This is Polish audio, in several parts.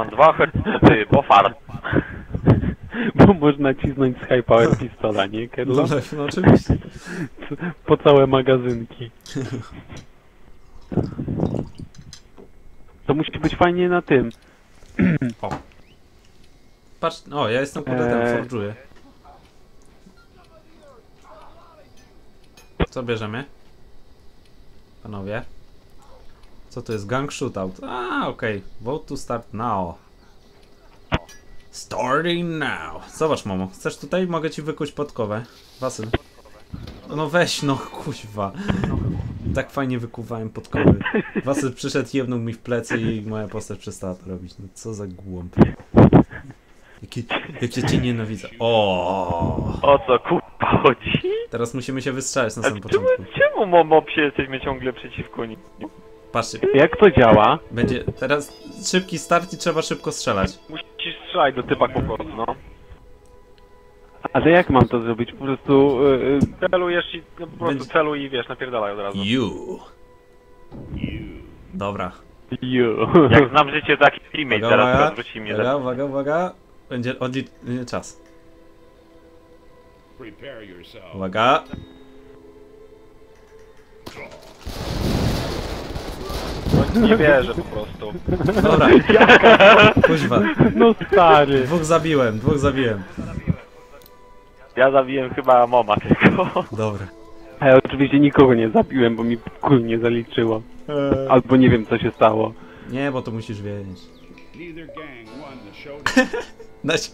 Mam dwa ty, bofar. Bo można cisnąć z high power pistola, nie, No, Kerlo? no oczywiście. Po całe magazynki. To musi być fajnie na tym. Patrz, o, ja jestem kurde ten, Eee. forżuję. Co bierzemy? Panowie? Co to jest? Gang shootout. A, okej. Vote to start now. Starting now. Zobacz, Momo. Chcesz tutaj? Mogę ci wykuć podkowę. Wasyl. No weź, no kuźwa. Tak fajnie wykuwałem podkowy. Wasyl przyszedł, jebnął mi w plecy i moja postać przestała to robić. No co za głąb. Jakie, jakie cię nienawidzę. O, O co kurwa chodzi? Teraz musimy się wystrzelać na samym czemu, początku. czemu momopsie jesteśmy ciągle przeciwko nim? Patrzcie, Jak to działa? będzie teraz szybki start i trzeba szybko strzelać. Musisz strzelać do typa po prostu, no. Ale jak mam to zrobić? Po prostu... y, y, Celujesz i no, po prostu Będzie- celuj i wiesz, napierdalaj od razu. You. Dobra. you. Jak znam życie, taki teammate Uwaga, teraz uwaga, odwróci mnie. uwaga, uwaga, uwaga. Będzie odlicz... czas. Prepare yourself. Uwaga. Nie wierzę po prostu. Dobra. Kuźwa. No stary. Dwóch zabiłem, dwóch zabiłem. Ja zabiłem chyba moma tylko. Dobra. A ja oczywiście nikogo nie zabiłem, bo mi kul nie zaliczyło. Albo nie wiem co się stało. Nie, bo to musisz wiedzieć. Znaczy,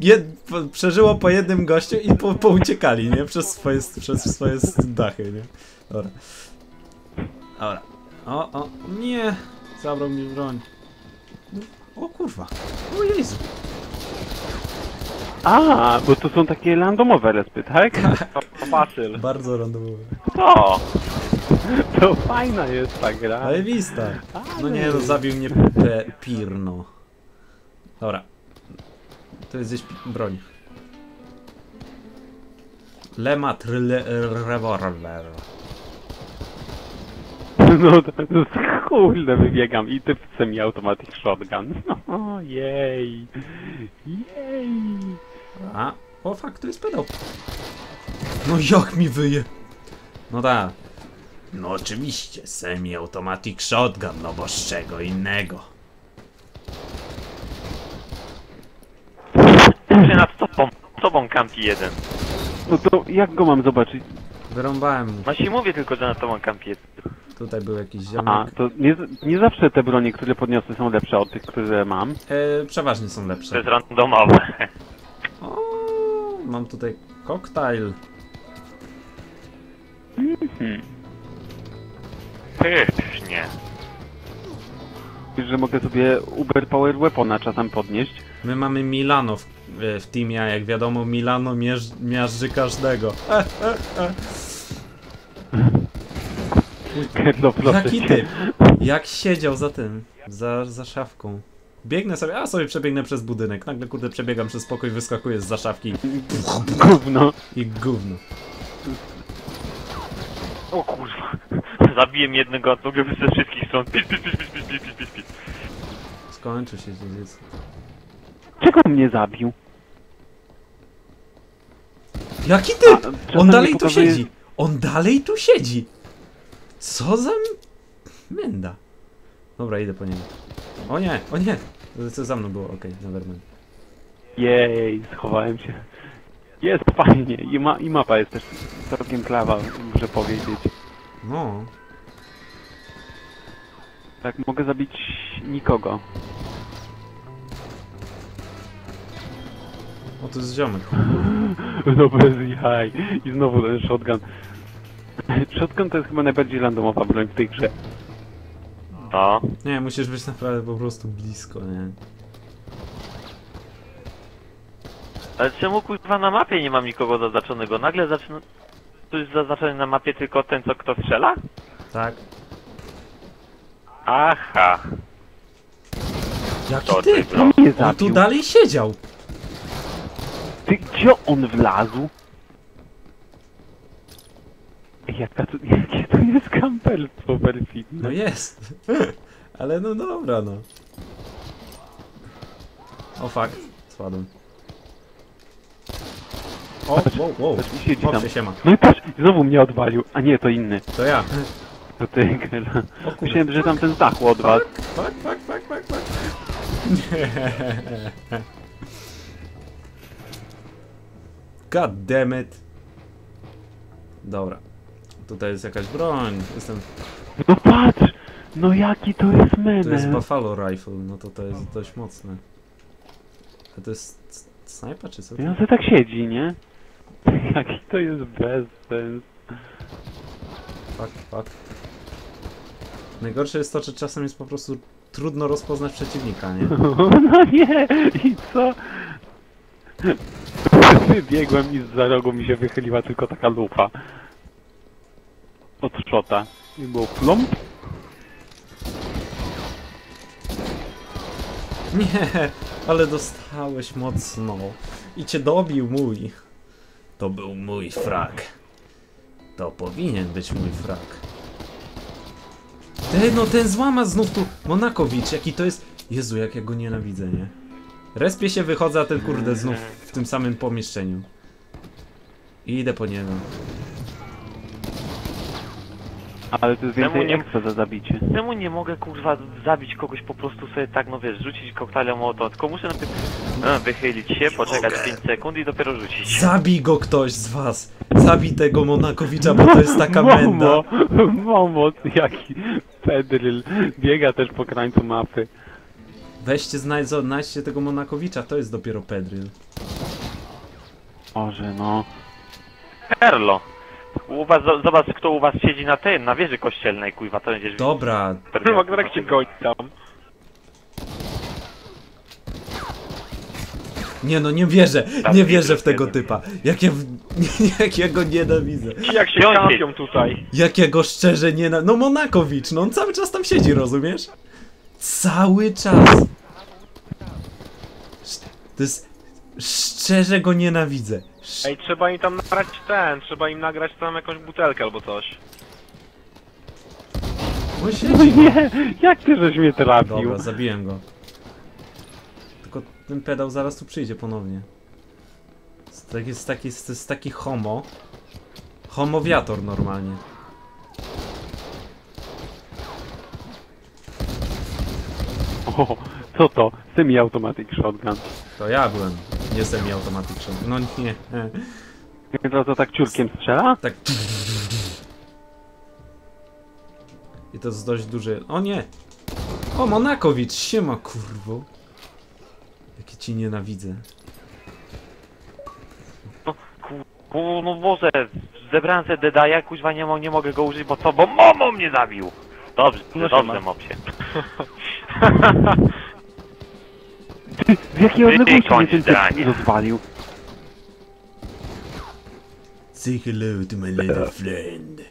jed, po, przeżyło po jednym gościu i po, pouciekali, nie? Przez swoje, przez swoje dachy, nie? Dobra. Dobra. O, o, nie! Zabrał mi broń. O kurwa. O Jezu. A, bo to są takie randomowe respy, tak? To fasyl. Bardzo randomowe. O! To fajna jest ta gra. Zajebista. No nie, no zabił mnie pe, Pirno. Dobra. To jest gdzieś broń. Lemat le, rewolwer. No to, to jest kurde, wybiegam i ty w semi-automatic shotgun. No, jej. Jej. A, o fakt, to jest pedał. No jak mi wyje? No da. No oczywiście, semi-automatic shotgun, no bo z czego innego. Czy nad tobą, tobą kampi jeden. No to jak go mam zobaczyć? Wyrąbałem mu. No ci mówię tylko, że nad tobą kampi jeden. Tutaj był jakiś A, ziomek. to nie, nie zawsze te bronie, które podniosę są lepsze od tych, które mam. E, przeważnie są To lepsze. jest randomowe. O, mam tutaj koktajl. Pysznie. Wiesz, że mogę sobie Uber Power Weapona czasem podnieść. My mamy Milano w, w teamie, a jak wiadomo Milano mierz, miażdży każdego. E, e, e. No, Pierdolę. Taki typ, jak siedział za tym, za, za szafką. Biegnę sobie, a sobie przebiegnę przez budynek. Nagle kurde przebiegam przez pokój, wyskakuję z za szafki. Gówno. I gówno. O kurwa. Zabiłem jednego, a drugiego ze wszystkich stron. Pis, pis, pis, pis, pis, pis, pis, pis. Się dziedzic. Czego mnie zabił? Jaki typ? A, On dalej tu siedzi. On dalej tu siedzi. Co za menda. Dobra, idę po niego. O nie, o nie. Co za mną było, okej, okay, nevermind. Jej, schowałem się. Jest fajnie. I, ma, I mapa jest też całkiem klawa, muszę powiedzieć. No, Tak, mogę zabić nikogo. o to jest ziomek. No bez jaj. I znowu ten shotgun. Shotgun to jest chyba najbardziej randomowa broń w tej grze. No. Nie, musisz być naprawdę po prostu blisko, nie? Ale czemu kurwa na mapie nie mam nikogo zaznaczonego? Nagle zaczyna... Tu jest zaznaczony na mapie tylko ten, co kto strzela? Tak. Aha. Jaki To typ? ty, bro. Nie On tu zabił. dalej siedział. Ty, gdzie on wlazł? Jaka to, jakie to jest kamperstwo perfidne. No jest. Ale no dobra, no. O fuck, spadłem. O, wow, wow. Patrz, siedzi tam. Chłopie, siema. No i patrz, znowu mnie odwalił. A nie, to inny. To ja. To ty, Gela. Myślałem, że tam ten zdachł od was. Fuck, fuck, fuck, fuck, fuck. God damn it. Dobra. Tutaj jest jakaś broń. Jestem... No patrz! No jaki to jest To jest menel. Buffalo Rifle, no to to jest dość mocne. A to jest snajpa czy co? to? On sobie tak siedzi, nie? Jaki to jest bezsens. Fuck, fuck. Najgorsze jest to, że czasem jest po prostu trudno rozpoznać przeciwnika, nie? No nie! I co? Wybiegłem i za rogu mi się wychyliła tylko taka lufa. Od szota. I było plomp. Nie, ale dostałeś mocno. I cię dobił mój. To był mój frak. To powinien być mój frak. Ty, no ten złama znów tu. Monakowicz, jaki to jest. Jezu, jak ja go nienawidzę, nie? Respie się wychodzę, a ten kurde znów w tym samym pomieszczeniu. I idę po niego. Ale to jest więcej nie- ekstra za zabicie. Czemu nie mogę kurwa zabić kogoś po prostu sobie tak, no wiesz, rzucić koktajlem o tylko muszę najpierw no, wychylić się, poczekać 5 sekund i dopiero rzucić. Zabij go ktoś z was! Zabij tego Monakowicza, bo to jest taka menda. Momo! Momo, jaki pedryl. Biega też po krańcu mapy. Weźcie, znajdź, znajdźcie tego Monakowicza, to jest dopiero Pedryl. Może no. Herlo! U was, zo- zobacz kto u was siedzi na tym, na wieży kościelnej, kuźwa, to będziesz Dobra, widział. cię goni tam. nie no, nie wierzę, Tam nie wierzę w tego typa. Jak ja, w, jak ja go nienawidzę. Jak się kampią tutaj. Jak ja go szczerze nienawidzę. No Monakowicz, no on cały czas tam siedzi, rozumiesz? Cały czas. To jest... Szczerze go nienawidzę. Ej, trzeba im tam nagrać ten, trzeba im nagrać tam jakąś butelkę albo coś. On siedzi. Nie! Jak ty żeś mnie trafił? Dobra, zabiłem go. Tylko ten pedał zaraz tu przyjdzie ponownie. Jest taki, jest taki, jest taki homo. Homowiator normalnie. O, co to? Semi-automatic shotgun. To ja byłem. Nie jestem automatyczny. No nie. To, to tak ciurkiem strzela? Tak. I to jest dość duży. O nie! O, Monakowicz! Siema, kurwo. Jakie ci nienawidzę. Ku, no Boże, zebrałem sobie Dedaja, kuźwa nie, nie mogę go użyć, bo co? Bo Momo mnie zabił! Dobrze, No dobrze, siema. mopsie. Z jakiej Ty, odległości mnie ten typ rozwalił? Say hello to my little friend.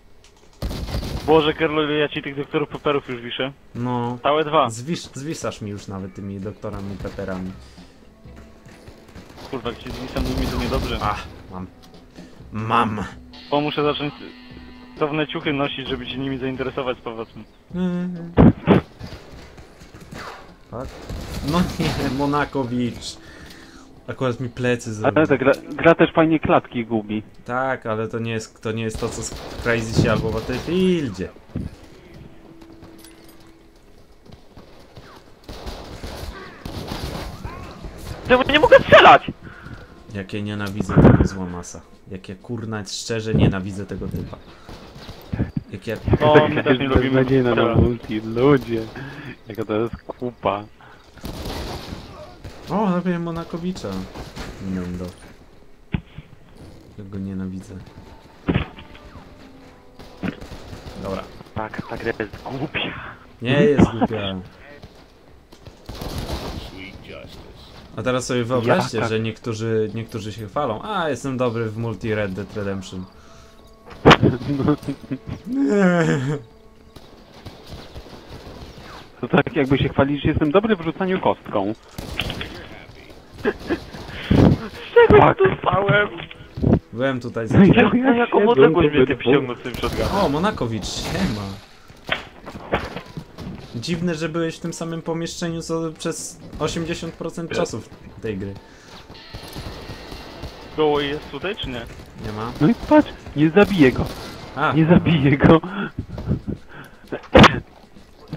Boże, Kerlo, ja ci tych doktorów peperów już wiszę. No. Całe dwa. Zwisz, zwisasz mi już nawet tymi doktorami peperami. Kurwa, jak ci zwisam nimi to niedobrze. Ach, mam. Mam. Bo muszę zacząć stawne ciuchy nosić, żeby się nimi zainteresować z powrotem. Tak? No nie, Monakowicz. Akurat mi plecy zrobił. Ale ta gra, gra też fajnie klatki gubi. Tak, ale to nie jest to, nie jest to co z Crazy się albo w Battlefieldzie. Czemu nie mogę strzelać? Jak ja nienawidzę tego złamasa. Jak ja kurna szczerze nienawidzę tego typa. Jak ja... No, my też nie lubimy. Beznadziejna na multi. Ludzie. Jaka to jest kupa. O, zabiłem Monakowicza. Mendo. Jak go nienawidzę. Dobra. Tak, ta gra jest głupia. Nie jest głupia. A teraz sobie wyobraźcie, Jaka- że niektórzy, niektórzy się chwalą. A, jestem dobry w multi Red Dead Redemption. To tak jakby się chwalić, że jestem dobry w rzucaniu kostką. Czego Tak. dostałem? Byłem tutaj za... Ja- Jak, ja na jaką odległość mnie ty przyciągnął z tym shotgunem? O, Monakowicz, siema. Dziwne, że byłeś w tym samym pomieszczeniu co przez 80% czasu tej gry. Było i jest tutaj, czy nie? Nie ma? No i patrz, nie zabiję go. A, Nie zabiję go.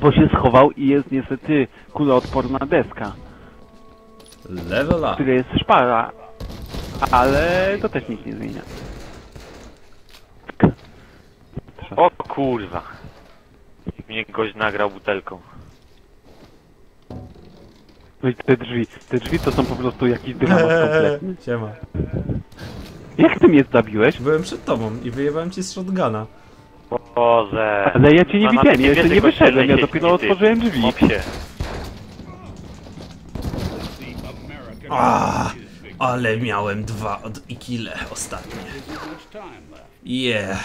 Bo się schował i jest niestety kuloodporna deska, level up. której jest szpara. Ale to też nic nie zmienia. O kurwa. Mnie gość nagrał butelką. No i te drzwi, te drzwi to są po prostu jakiś dywan kompletny. Siema. Jak ty mnie zabiłeś? Byłem przed tobą i wyjebałem ci z shotguna. Boże. Ale ja cię nie widziałem, ja jeszcze nie wyszedłem, ja dopiero otworzyłem drzwi. Mopsie. Victory. ale miałem dwa od Ikile ostatnie. Yeah.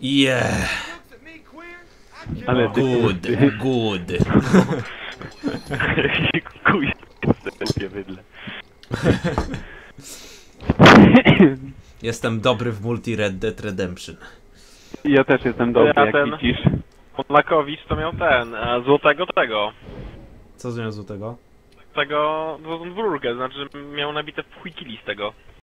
Yeah. Ale ty, Good, ty, good. Kuj. Sobie wydle. Jestem dobry w multi Red Dead Redemption. ja też jestem dobry, Ja jak ten- widzisz. Polakowicz to miał ten, e, złotego tego. Co związku tego? Tego, dwórkę, znaczy miał nabite w chuj z tego.